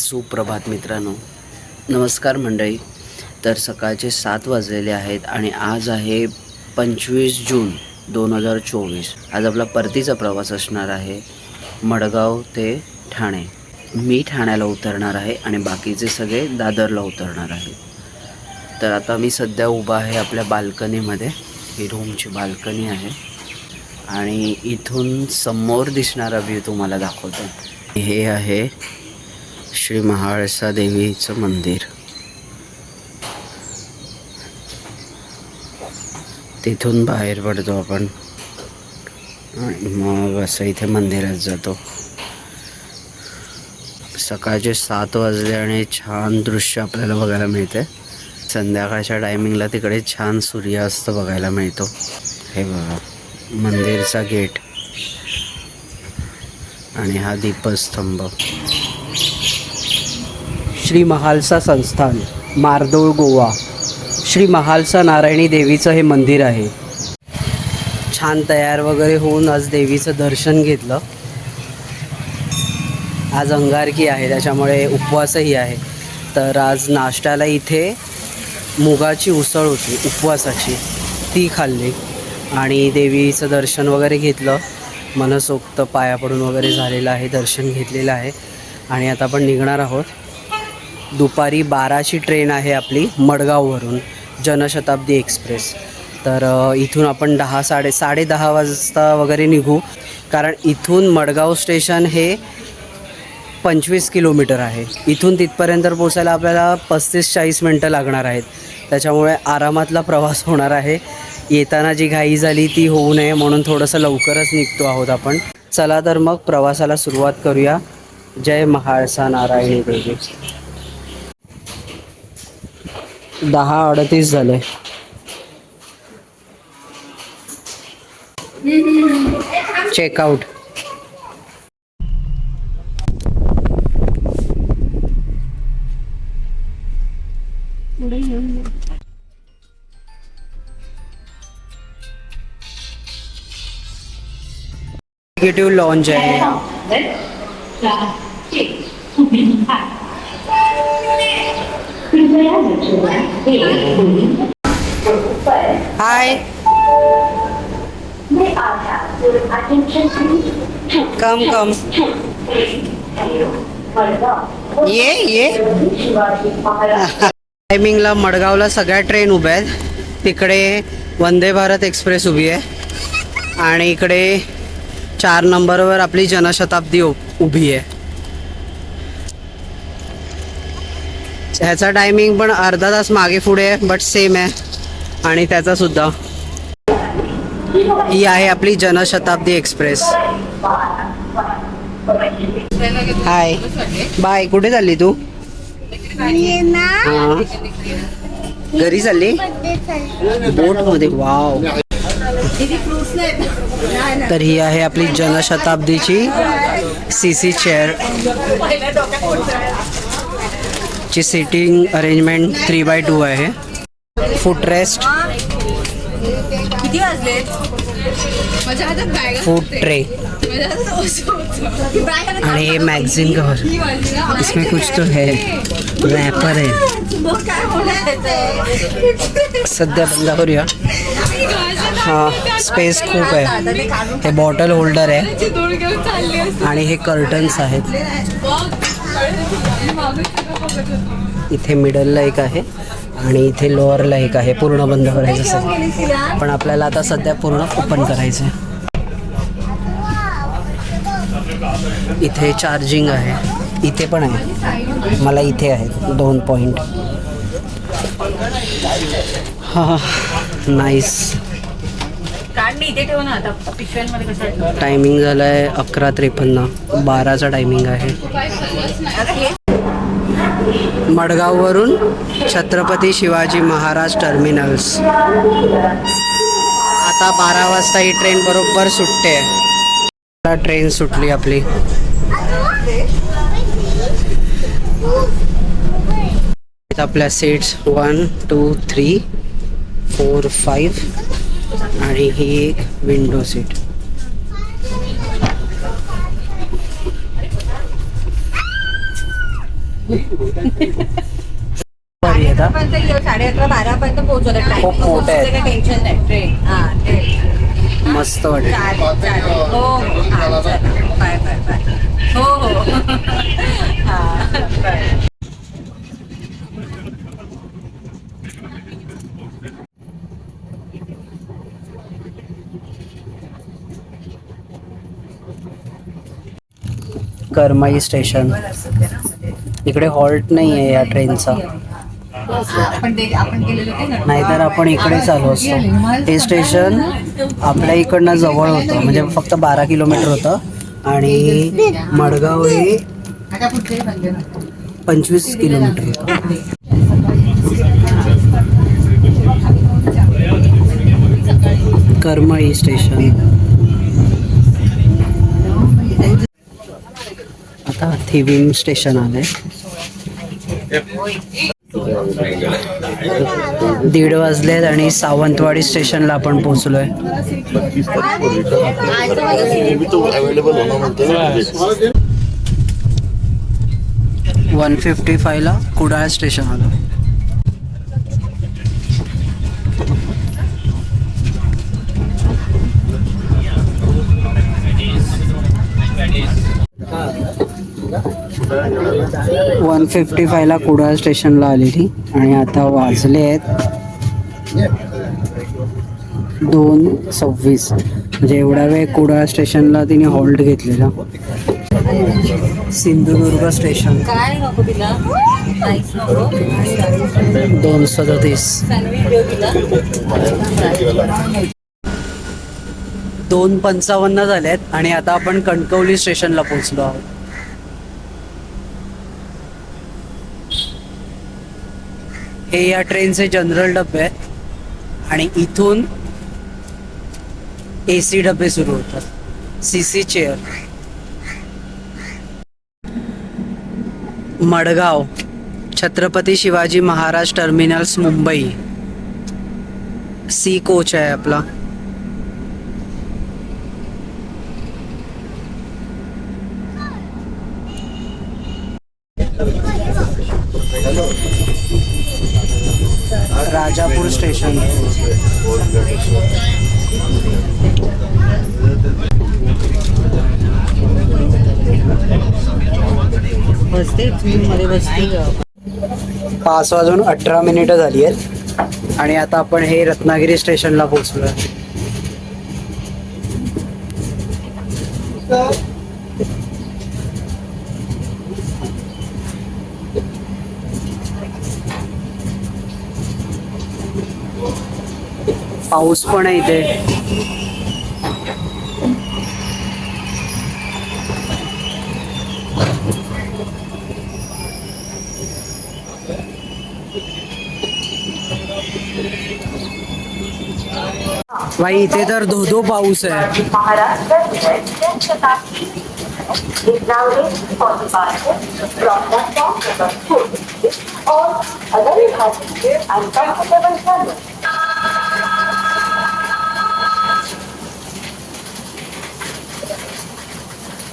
सुप्रभात मित्रांनो. नमस्कार मंडळी. तर सकाळचे सात वाजलेले आहेत आणि आज आहे पंचवीस जून दोन हजार चोवीस. आज आपला परतीचा प्रवास असणार आहे मडगाव ते ठाणे. मी ठाण्याला उतरणार आहे आणि बाकीचे सगळे दादरला उतरणार आहे. तर आता मी सध्या उभा आहे आपल्या बाल्कनीमध्ये. ही रूमची बाल्कनी आहे. आणि इथून समोर दिसणारा व्ह्यू तुम्हाला दाखवतो. हे आहे श्री महाळसा देवीचं मंदिर. तिथून बाहेर पडतो आपण. आणि मग असं इथे मंदिरात जातो. सकाळचे सात वाजले आणि छान दृश्य आपल्याला बघायला मिळते संध्याकाळच्या टायमिंगला तिकडे छान सूर्यास्त बघायला मिळतो. हे बघा मंदिरचा गेट. आणि हा दीपस्तंभ. श्री महालसा संस्थान मारदोळ गोवा. श्री महालसा नारायणी देवीचं हे मंदिर आहे. छान तयार वगैरे होऊन आज देवीचं दर्शन घेतलं. आज अंगारकी आहे त्याच्यामुळे उपवासही आहे. तर आज नाश्त्याला इथे मुगाची उसळ होती उपवासाची. ती खाल्ली आणि देवीचं दर्शन वगैरे घेतलं. मनसोक्त पाया पडून वगैरे झालेलं आहे दर्शन घेतलेलं आहे. आणि आता आपण निघणार आहोत. दुपारी बाराची ट्रेन आहे आपली मडगाववरून जनशताब्दी एक्सप्रेस. तर इथून आपण दहा साडे साडे दहा वाजता वगैरे निघू. कारण इथून मडगाव स्टेशन हे पंचवीस किलोमीटर आहे. इथून तिथपर्यंत पोचायला आपल्याला पस्तीस चाळीस मिनटं लागणार आहेत. त्याच्यामुळे आरामातला प्रवास होणार आहे. येताना जी घाई झाली ती होऊ नये म्हणून थोडंसं लवकरच निघतो आहोत आपण. चला तर मग प्रवासाला सुरुवात करूया. जय महाळसा नारायणी देवी. दहा अडतीस झाले. चेकआउट एक्झिक्युटिव्ह लॉन्च आहे. हाय कम कम ये ये टायमिंगला मडगावला सगळ्या ट्रेन उभ्या आहेत. तिकडे वंदे भारत एक्सप्रेस उभी आहे. आणि इकडे चार नंबरवर आपली जनशताब्दी उभी आहे. ह्याचा टायमिंग पण अर्धा तास मागे पुढे आहे बट सेम आहे. आणि त्याचा सुद्धा. ही आहे आपली जनशताब्दी एक्सप्रेस. हाय बाय कुठे चालली तू? हा. घरी चालली? बोटमध्ये वाव तर ही आहे आपली जनशताब्दीची सी सी चेअर ची sitting arrangement three by two आहे. फुट रेस्ट किती वाजले? फूड ट्रे आणि हे मॅगझिन कवर? इसमें कुछ तो है रॅपर है त्याचं? सध्या बंद करूया. हा स्पेस खूप आहे. हे बॉटल होल्डर आहे. आणि हे कर्टन्स आहेत. इथे मिडलला एक आहे आणि इथे लोअरला एक आहे पूर्ण बंद करायचं असेल पण आपल्याला आता सध्या पूर्ण ओपन करायचं आहे इथे चार्जिंग आहे. इथे पण आहे. मला इथे आहे दोन पॉईंट हां नाईस टायमिंग झाला आहे अकरा त्रेपन्न. बाराचा टायमिंग आहे. मडगाववरून छत्रपती शिवाजी महाराज टर्मिनल्स. आता बारा वाजता ही ट्रेन बरोबर सुटते. ट्रेन सुटली आपली. आपल्या seats one two three four five आणि ही एक विंडो सीट साडे अकरा बारा पर्यंत पोहोचवलं टेन्शन नाही ट्रेन हा ट्रेन मस्त वाटेल चालेल चालेल हो हो हा चला बाय बाय बाय हो हो हा बाय करमाई स्टेशन. इकडे हॉल्ट नाही आहे या ट्रेनचा. नाहीतर आपण इकडे चालू असतो. हे स्टेशन आपल्या इकडनं जवळ होतं. म्हणजे फक्त बारा किलोमीटर होतं. आणि मडगाव हे पंचवीस किलोमीटर होतं. करमाई स्टेशन. आता थिविंग स्टेशन आलंय. दीड वाजलेत आणि सावंतवाडी स्टेशनला आपण पोहोचलोय. वन फिफ्टी फायला कुडाळ स्टेशन आलं. वन फिफ्टी फायला कुडाळ स्टेशनला आलेली आणि आता वाजले आहेत दोन सव्वीस. म्हणजे एवढा वेळ कुडाळ स्टेशनला तिने हॉल्ट घेतलेला. सिंधुदुर्ग स्टेशन. दोन सदतीस. दोन पंचावन्न झालेत आणि आता आपण कणकवली स्टेशनला पोहोचलो आहोत. हे या ट्रेनचे जनरल डबे आहेत. आणि इथून ए सी डबे सुरू होतात. C C chair Madgaon Chhatrapati Shivaji Maharaj terminals Mumbai. C coach आहे आपला. राजापूर स्टेशन. बसते मध्ये बसते. पाच वाजून अठरा मिनिटं झाली आहेत. आणि आता आपण हे रत्नागिरी स्टेशनला पोहोचलो पाऊस पण आहे इथे. भाई इथे तर धोधो पाऊस आहे. महाराष्ट्र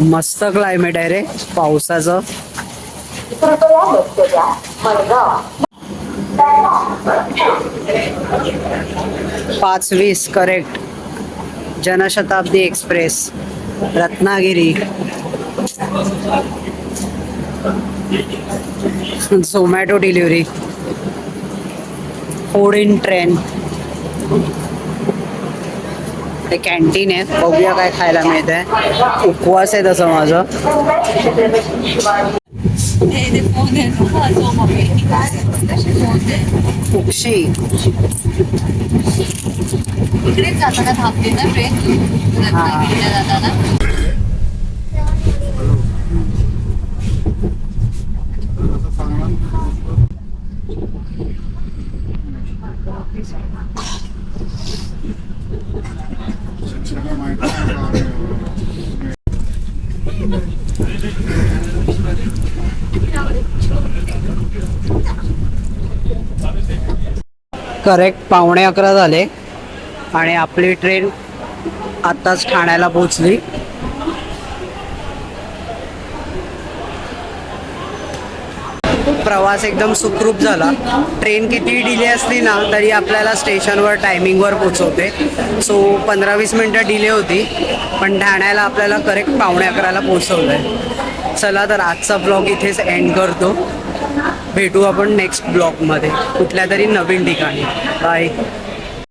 मस्त क्लायमेट आहे रे पावसाचं. पाच वीस correct Janshatabdi express Ratnagiri. Zomato delivery food in train ते कॅन्टीन आहे. बघूया काय खायला मिळत आहे उपवास आहे तसं माझं. उक्षी. इकडेच जाताना थांबते ना ट्रेन जाताना? करेक्ट पावणे अकरा झाले आणि आपली ट्रेन आत्ताच ठाण्याला पोचली प्रवास एकदम सुखरूप झाला. ट्रेन किती डिले असली ना तरी आपल्याला स्टेशनवर टायमिंगवर पोचवते सो पंधरा वीस मिनटं डिले होती पण ठाण्याला आपल्याला करेक्ट पावणे अकराला पोचवलं आहे चला तर आजचा ब्लॉग इथेच एंड करतो. भेटू आपण नेक्स्ट ब्लॉगमध्ये कुठल्या तरी नवीन ठिकाणी. बाय